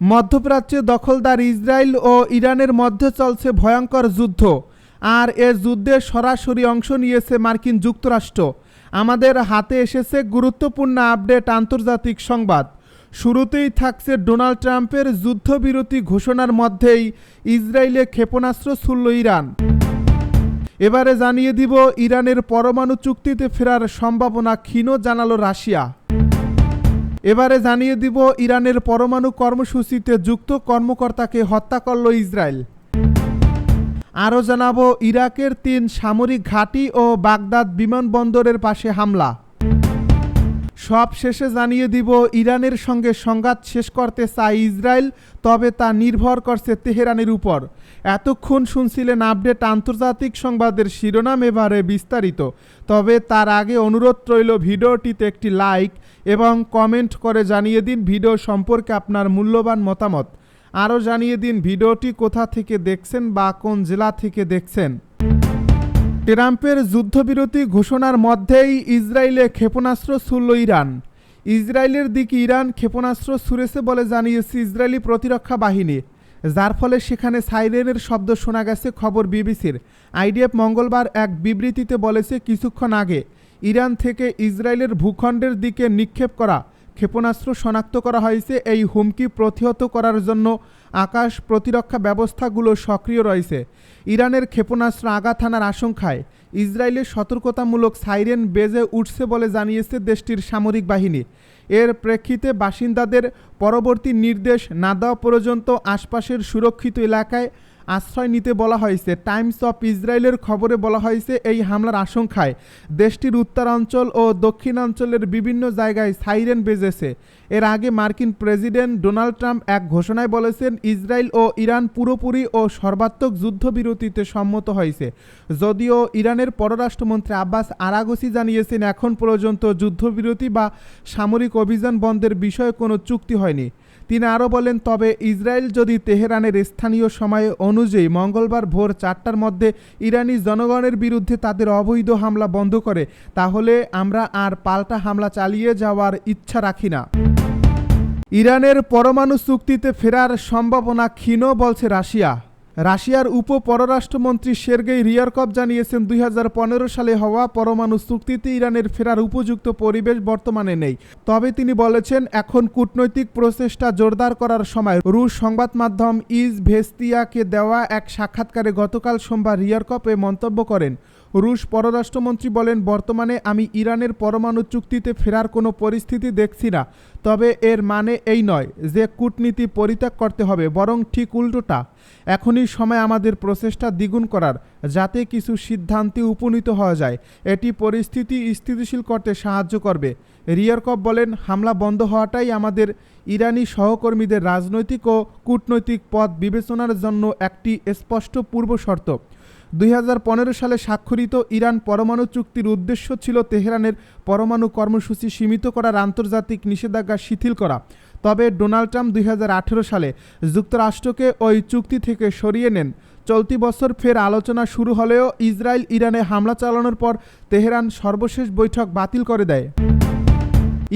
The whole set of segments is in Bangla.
মধ্যপ্রাচ্যে দখলদার ইসরায়েল ও ইরানের মধ্যে চলছে ভয়ঙ্কর যুদ্ধ। আর এ যুদ্ধে সরাসরি অংশ নিয়েছে মার্কিন যুক্তরাষ্ট্র। আমাদের হাতে এসেছে গুরুত্বপূর্ণ আপডেট আন্তর্জাতিক সংবাদ। শুরুতেই থাকছে ডোনাল্ড ট্রাম্পের যুদ্ধবিরতি ঘোষণার মধ্যেই ইসরায়েলে ক্ষেপণাস্ত্র ছুড়ল ইরান। এবারে জানিয়ে দিব, ইরানের পরমাণু চুক্তিতে ফেরার সম্ভাবনা ক্ষীণ জানালো রাশিয়া। এবারে জানিয়ে দিব ইরানের পরমাণু কর্মসূচিতে যুক্ত কর্মকর্তাকে হত্যা করল ইসরায়েল। আরও জানাব, ইরাকের তিন সামরিক ঘাঁটি ও বাগদাদ বিমানবন্দরের পাশে হামলা। সব শেষে জানিয়ে দিব, ইরানের সঙ্গে সংঘাত শেষ করতে চায় ইসরায়েল, তবে তা নির্ভর করছে তেহরানের উপর। এতক্ষণ শুনছিলেন আপডেট আন্তর্জাতিক সংবাদের শিরোনাম এবারে বিস্তারিত। তবে তার আগে অনুরোধ রইল ভিডিওটিতে একটি লাইক এবং কমেন্ট করে জানিয়ে দিন ভিডিও সম্পর্কে আপনার মূল্যবান মতামত। আরও জানিয়ে দিন ভিডিওটি কোথা থেকে দেখছেন বা কোন জেলা থেকে দেখছেন। ট্রাম্পের যুদ্ধবিরতি ঘোষণার মধ্যেই ইসরায়েলে ক্ষেপণাস্ত্র ছুড়ল ইরান। ইসরায়েলের দিকে ইরান ক্ষেপণাস্ত্র ছুড়েছে বলে জানিয়েছে ইসরায়েলি প্রতিরক্ষা বাহিনী। যার ফলে সেখানে সাইরেনের শব্দ শোনা গেছে, খবর বিবিসির। আইডিএফ মঙ্গলবার এক বিবৃতিতে বলেছে, কিছুক্ষণ আগে ইরান থেকে ইসরায়েলের ভূখণ্ডের দিকে নিক্ষেপ করা ক্ষেপণাস্ত্র শনাক্ত করা হয়েছে। এই হুমকি প্রতিহত করার জন্য আকাশ প্রতিরক্ষা ব্যবস্থাগুলো সক্রিয় রয়েছে। ইরানের ক্ষেপণাস্ত্র আঘাত হানার আশঙ্কায় ইসরায়েলের সতর্কতামূলক সাইরেন বেজে উঠছে বলে জানিয়েছে দেশটির সামরিক বাহিনী। এর প্রেক্ষিতে বাসিন্দাদের পরবর্তী নির্দেশ না দেওয়া পর্যন্ত আশপাশের সুরক্ষিত এলাকায় আশ্রয় নিতে বলা হয়েছে। টাইমস অফ ইসরায়েলের খবরে বলা হয়েছে, এই হামলার আশঙ্কায় দেশটির উত্তরাঞ্চল ও দক্ষিণাঞ্চলের বিভিন্ন জায়গায় সাইরেন বেজেছে। এর আগে মার্কিন প্রেসিডেন্ট ডোনাল্ড ট্রাম্প এক ঘোষণায় বলেছেন, ইসরায়েল ও ইরান পুরোপুরি ও সর্বাত্মক যুদ্ধবিরতিতে সম্মত হয়েছে। যদিও ইরানের পররাষ্ট্রমন্ত্রী আব্বাস আরাগসি জানিয়েছেন, এখন পর্যন্ত যুদ্ধবিরতি বা সামরিক অভিযান বন্ধের বিষয়ে কোনো চুক্তি হয়নি। তিনি আরও বলেন, তবে ইসরায়েল যদি তেহরানের স্থানীয় সময় অনুযায়ী মঙ্গলবার ভোর চারটার মধ্যে ইরানি জনগণের বিরুদ্ধে তাদের অবৈধ হামলা বন্ধ করে, তাহলে আমরা আর পাল্টা হামলা চালিয়ে যাওয়ার ইচ্ছা রাখি না। ইরানের পরমাণু চুক্তিতে ফেরার সম্ভাবনা ক্ষীণ বলছে রাশিয়া। রাশিয়ার উপ পররাষ্ট্রমন্ত্রী সের্গেই রিয়ারকভ জানিয়েছেন, দুই হাজার পনেরো সালে হওয়া পরমাণু চুক্তিতে ইরানের ফেরার উপযুক্ত পরিবেশ বর্তমানে নেই। তবে তিনি বলেছেন, এখন কূটনৈতিক প্রচেষ্টা জোরদার করার সময় রুশ সংবাদ মাধ্যম ইজ ভেস্তিয়াকে দেওয়া এক সাক্ষাৎকারে গতকাল সোমবার রিয়ারকপ মন্তব্য করেন। রুশ পররাষ্ট্রমন্ত্রী বলেন, বর্তমানে আমি ইরানের পরমাণু চুক্তিতে ফেরার কোনো পরিস্থিতি দেখছি না। তবে এর মানে এই নয় যে কূটনীতি পরিত্যাগ করতে হবে, বরং ঠিক উল্টোটা। এখনই সময় আমাদের প্রচেষ্টা দ্বিগুণ করার, যাতে কিছু সিদ্ধান্তে উপনীত হওয়া যায়। এটি পরিস্থিতি স্থিতিশীল করতে সাহায্য করবে। রিয়ারকপ বলেন, হামলা বন্ধ হওয়াটাই আমাদের ইরানি সহকর্মীদের রাজনৈতিক ও কূটনৈতিক পথ বিবেচনার জন্য একটি স্পষ্ট পূর্ব শর্ত দুই হাজার পনেরো সালে স্বাক্ষরিত ইরান পরমাণু চুক্তির উদ্দেশ্য ছিল তেহরানের পরমাণু কর্মসূচি সীমিত করার আন্তর্জাতিক নিষেধাজ্ঞা শিথিল করা। তবে ডোনাল্ড ট্রাম্প দুই হাজার আঠেরো সালে যুক্তরাষ্ট্রকে ওই চুক্তি থেকে সরিয়ে নেন। চলতি বছর ফের আলোচনা শুরু হলেও ইসরায়েল ইরানে হামলা চালানোর পর তেহরান সর্বশেষ বৈঠক বাতিল করে দেয়।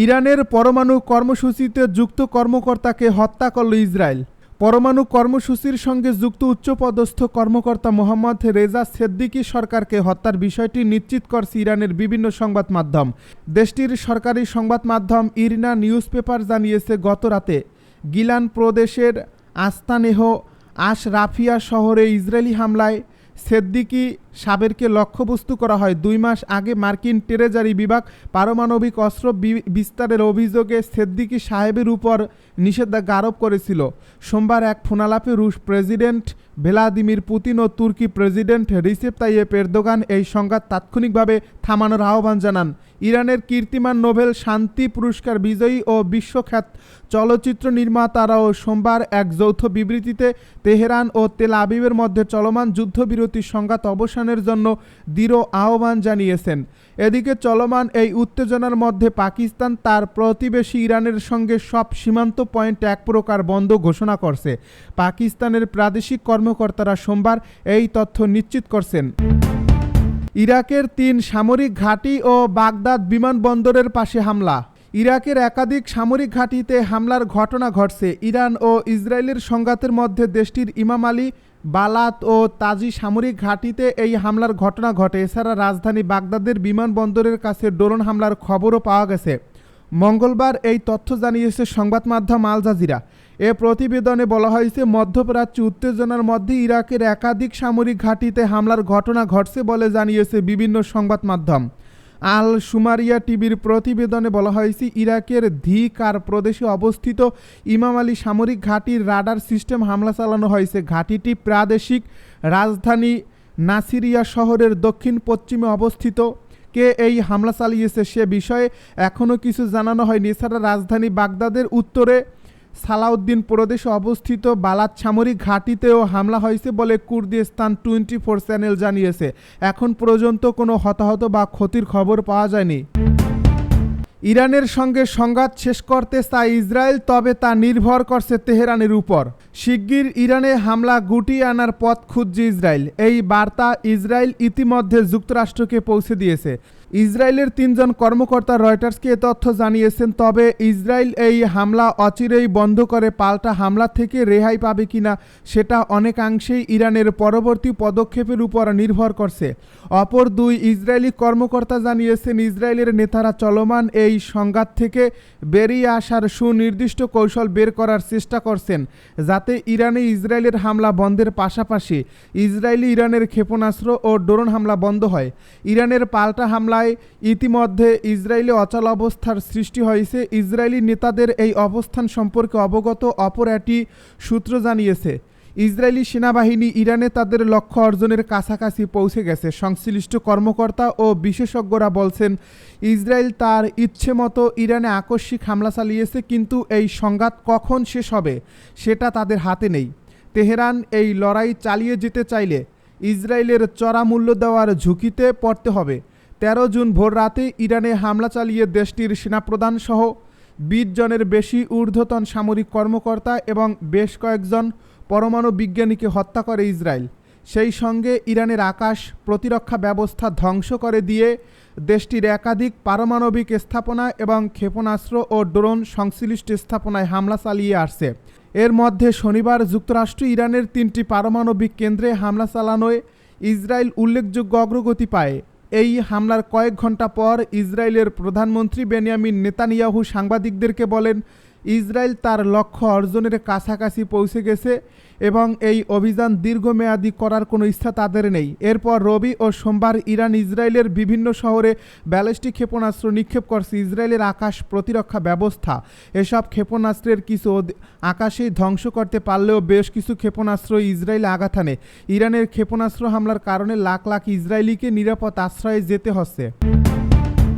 ইরানের পরমাণু কর্মসূচিতে যুক্ত কর্মকর্তাকে হত্যা করল ইসরায়েল। পরমাণু কর্মসূচির সঙ্গে যুক্ত উচ্চপদস্থ কর্মকর্তা মোহাম্মদ রেজা সেদ্দিকি সরকারকে হত্যার বিষয়টি নিশ্চিত করছে ইরানের বিভিন্ন সংবাদ মাধ্যম। দেশটির সরকারি সংবাদ মাধ্যম ইরিনা নিউজ পেপার জানিয়েছে, গত রাতে গিলান প্রদেশের আস্তানেহ আশ রাফিয়া শহরে ইসরায়েলি হামলায় সেদ্দিকি সাবেরকে লক্ষ্যবস্তু করা হয়। দুই মাস আগে মার্কিন টেরেজারি বিভাগ পারমাণবিক অস্ত্র বিস্তারের অভিযোগে সেদ্দিকি সাহেবের উপর নিষেধাজ্ঞা আরোপ করেছিল। সোমবার এক ফোনালাপে রুশ প্রেসিডেন্ট ভ্লাদিমির পুতিন ও তুর্কি প্রেসিডেন্ট রিসেপ তাইয়েপ এরদোগান এই সংঘাত তাৎক্ষণিকভাবে থামানোর আহ্বান জানান। ইরানের কীর্তিমান নোবেল শান্তি পুরস্কার বিজয়ী ও বিশ্বখ্যাত চলচ্চিত্র নির্মাতারাও সোমবার এক যৌথ বিবৃতিতে তেহরান ও তেল আবিবের মধ্যে চলমান যুদ্ধবিরতি সংঘাত অবসানের জন্য দৃঢ় আহ্বান জানিয়েছেন। এদিকে চলমান এই উত্তেজনার মধ্যে পাকিস্তান তার প্রতিবেশী ইরানের সঙ্গে সব সীমান্ত পয়েন্ট এক প্রকার বন্ধ ঘোষণা করছে। পাকিস্তানের প্রাদেশিক কর্মকর্তারা সোমবার এই তথ্য নিশ্চিত করছেন। ইরাকের তিন সামরিক ঘাঁটি ও বাগদাদ বিমানবন্দরের পাশে হামলা। ইরাকের একাধিক সামরিক ঘাঁটিতে হামলার ঘটনা ঘটছে। ইরান ও ইসরায়েলের সংঘাতের মধ্যে দেশটির ইমাম আলী, বালাত ও তাজি সামরিক ঘাঁটিতে এই হামলার ঘটনা ঘটে। এছাড়া রাজধানী বাগদাদের বিমানবন্দরের কাছে ড্রোন হামলার খবরও পাওয়া গেছে। মঙ্গলবার এই তথ্য জানিয়েছে সংবাদ মাধ্যম আল জাজিরা। এ প্রতিবেদনে বলা হয়েছে, মধ্যপ্রাচ্য উত্তেজনার মধ্যে ইরাকের একাধিক সামরিক ঘাঁটিতে হামলার ঘটনা ঘটছে বলে জানিয়েছে বিভিন্ন সংবাদ মাধ্যম। আল সুমারিয়া টিভির প্রতিবেদনে বলা হয়েছে, ইরাকের ধিকার প্রদেশে অবস্থিত ইমাম আলী সামরিক ঘাঁটির রাডার সিস্টেম হামলা চালানো হয়েছে। ঘাঁটিটি প্রাদেশিক রাজধানী নাসিরিয়া শহরের দক্ষিণ পশ্চিমে অবস্থিত। কে এই হামলা চালিয়েছে সে বিষয়ে এখনও কিছু জানানো হয়নি। এছাড়া রাজধানী বাগদাদের উত্তরে সালাউদ্দিন প্রদেশে অবস্থিত বালাত সামরিক ঘাঁটিতেও হামলা হয়েছে বলে কুর্দিস্তান টোয়েন্টি ফোর চ্যানেল জানিয়েছে। এখন পর্যন্ত কোনো হতাহত বা ক্ষতির খবর পাওয়া যায়নি। ইরানের সঙ্গে সংঘাত শেষ করতে চায় ইসরায়েল, তবে তা নির্ভর করছে তেহরানের উপর। শিগগির ইরানে হামলা গুটিয়ে আনার পথ খুঁজছে ইসরায়েল। এই বার্তা ইসরায়েল ইতিমধ্যে যুক্তরাষ্ট্রকে পৌঁছে দিয়েছে। ইসরায়েলের তিনজন কর্মকর্তা রয়টার্সকে এ তথ্য জানিয়েছেন, তবে ইসরায়েল এই হামলা অচিরেই বন্ধ করে পাল্টা হামলা থেকে রেহাই পাবে কিনা সেটা অনেকাংশেই ইরানের পরবর্তী পদক্ষেপের উপর নির্ভর করছে। অপর দুই ইসরায়েলি কর্মকর্তা জানিয়েছেন, ইসরায়েলের নেতারা চলমান এই সংঘাত থেকে বেরিয়ে আসার সুনির্দিষ্ট কৌশল বের করার চেষ্টা করছেন, যাতে ইরানে ইসরায়েলের হামলা বন্ধের পাশাপাশি ইসরায়েলি ইরানের ক্ষেপণাস্ত্র ও ড্রোন হামলা বন্ধ হয়। ইরানের পাল্টা হামলায় ইতিমধ্যে ইসরায়েলে অচল অবস্থার সৃষ্টি হয়েছে। ইসরায়েলি নেতাদের এই অবস্থান সম্পর্কে অবগত অপর একটি সূত্র জানিয়েছে। ইসরায়েলি সেনাবাহিনী ইরানে তাদের লক্ষ্য অর্জনের কাছাকাছি পৌঁছে গেছে। সংশ্লিষ্ট কর্মকর্তা ও বিশেষজ্ঞরা বলছেন, ইসরায়েল তার ইচ্ছে মতো ইরানে আকস্মিক হামলা চালিয়েছে, কিন্তু এই সংঘাত কখন শেষ হবে সেটা তাদের হাতে নেই। তেহরান এই লড়াই চালিয়ে যেতে চাইলে ইসরায়েলের চড়া মূল্য দেওয়ার ঝুঁকিতে পড়তে হবে। তেরো জুন ভোর রাতে ইরানে হামলা চালিয়ে দেশটির সেনাপ্রধান সহ বিশ জনের বেশি ঊর্ধ্বতন সামরিক কর্মকর্তা এবং বেশ কয়েকজন পরমাণু বিজ্ঞানীকে হত্যা করে ইসরায়েল। সেই সঙ্গে ইরানের আকাশ প্রতিরক্ষা ব্যবস্থা ধ্বংস করে দিয়ে দেশটির একাধিক পারমাণবিক স্থাপনা এবং ক্ষেপণাস্ত্র ও ড্রোন সংশ্লিষ্ট স্থাপনায় হামলা চালিয়ে আসছে। এর মধ্যে শনিবার যুক্তরাষ্ট্র ইরানের তিনটি পারমাণবিক কেন্দ্রে হামলা চালানোয় ইসরায়েল উল্লেখযোগ্য অগ্রগতি পায়। এই হামলার কয়েক ঘণ্টা পর ইসরায়েলের প্রধানমন্ত্রী বেনিয়ামিন নেতানিয়াহু সাংবাদিকদেরকে বলেন, ইসরায়েল তার লক্ষ্য অর্জনের কাছাকাছি পৌঁছে গেছে। এবং এই অভিযান দীর্ঘমেয়াদী করার কোনো ইচ্ছা তাদের নেই। এরপর রবি ও সোমবার ইরান ইসরায়েলের বিভিন্ন শহরে ব্যালিস্টিক ক্ষেপণাস্ত্র নিক্ষেপ করছে ইসরায়েলের আকাশ প্রতিরক্ষা ব্যবস্থা। এসব ক্ষেপণাস্ত্রের কিছু আকাশেই ধ্বংস করতে পারলেও বেশ কিছু ক্ষেপণাস্ত্র ইসরায়েলে আঘাত হানে। ইরানের ক্ষেপণাস্ত্র হামলার কারণে লাখ লাখ ইসরায়েলিকে নিরাপদ আশ্রয়ে যেতে হচ্ছে।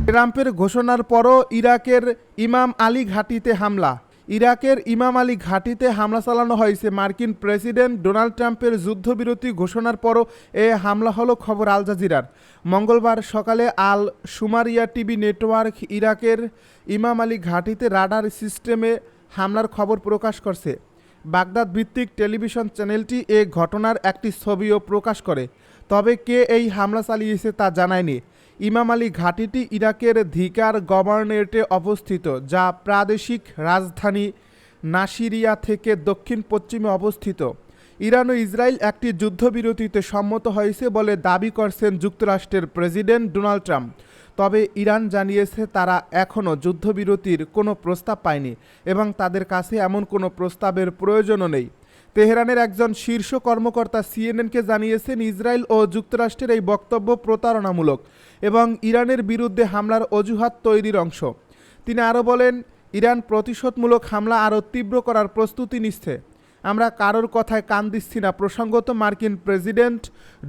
ট্রাম্পের ঘোষণার পরও ইরাকের ইমাম আলী ঘাঁটিতে হামলা। ইরাকের ইমাম আলী ঘাঁটিতে হামলা চালানো হয়েছে। মার্কিন প্রেসিডেন্ট ডোনাল্ড ট্রাম্পের যুদ্ধবিরতি ঘোষণার পরও এ হামলা হলো খবর আল জাজিরার। মঙ্গলবার সকালে আল সুমারিয়া টিভি নেটওয়ার্ক ইরাকের ইমাম আলী ঘাঁটিতে রাডার সিস্টেমে হামলার খবর প্রকাশ করছে। বাগদাদ ভিত্তিক টেলিভিশন চ্যানেলটি এ ঘটনার একটি ছবিও প্রকাশ করে। তবে কে এই হামলা চালিয়েছে তা জানায়নি। ইমাম আলী ঘাঁটিটি ইরাকের ধিকার গভর্নরেটে অবস্থিত, যা প্রাদেশিক রাজধানী নাসিরিয়া থেকে দক্ষিণ পশ্চিমে অবস্থিত। ইরান ও ইসরায়েল একটি যুদ্ধবিরতিতে সম্মত হয়েছে বলে দাবি করছেন যুক্তরাষ্ট্রের প্রেসিডেন্ট ডোনাল্ড ট্রাম্প। তবে ইরান জানিয়েছে তারা এখনও যুদ্ধবিরতির কোনো প্রস্তাব পায়নি এবং তাদের কাছে এমন কোনো প্রস্তাবের প্রয়োজনও নেই। তেহরানের একজন শীর্ষ কর্মকর্তা সিএনএনকে জানিয়েছেন, ইসরায়েল ও যুক্তরাষ্ট্রের এই বক্তব্য প্রতারণামূলক এবং ইরানের বিরুদ্ধে হামলার অজুহাত তৈরির অংশ। তিনি আরও বলেন, ইরান প্রতিশোধমূলক হামলা আরও তীব্র করার প্রস্তুতি নিচ্ছে। আমরা কারোর কথায় কান দিচ্ছি না। প্রসঙ্গত, মার্কিন প্রেসিডেন্ট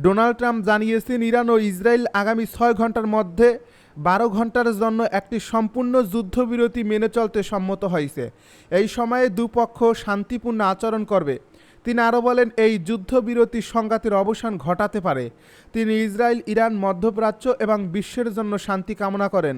ডোনাল্ড ট্রাম্প জানিয়েছেন, ইরান ও ইসরায়েল আগামী ছয় ঘণ্টার মধ্যে বারো ঘণ্টার জন্য একটি সম্পূর্ণ যুদ্ধবিরতি মেনে চলতে সম্মত হয়েছে। এই সময়ে দুপক্ষ শান্তিপূর্ণ আচরণ করবে। তিনি আরও বলেন, এই যুদ্ধবিরতি সংঘাতের অবসান ঘটাতে পারে। তিনি ইসরায়েল, ইরান, মধ্যপ্রাচ্য এবং বিশ্বের জন্য শান্তি কামনা করেন।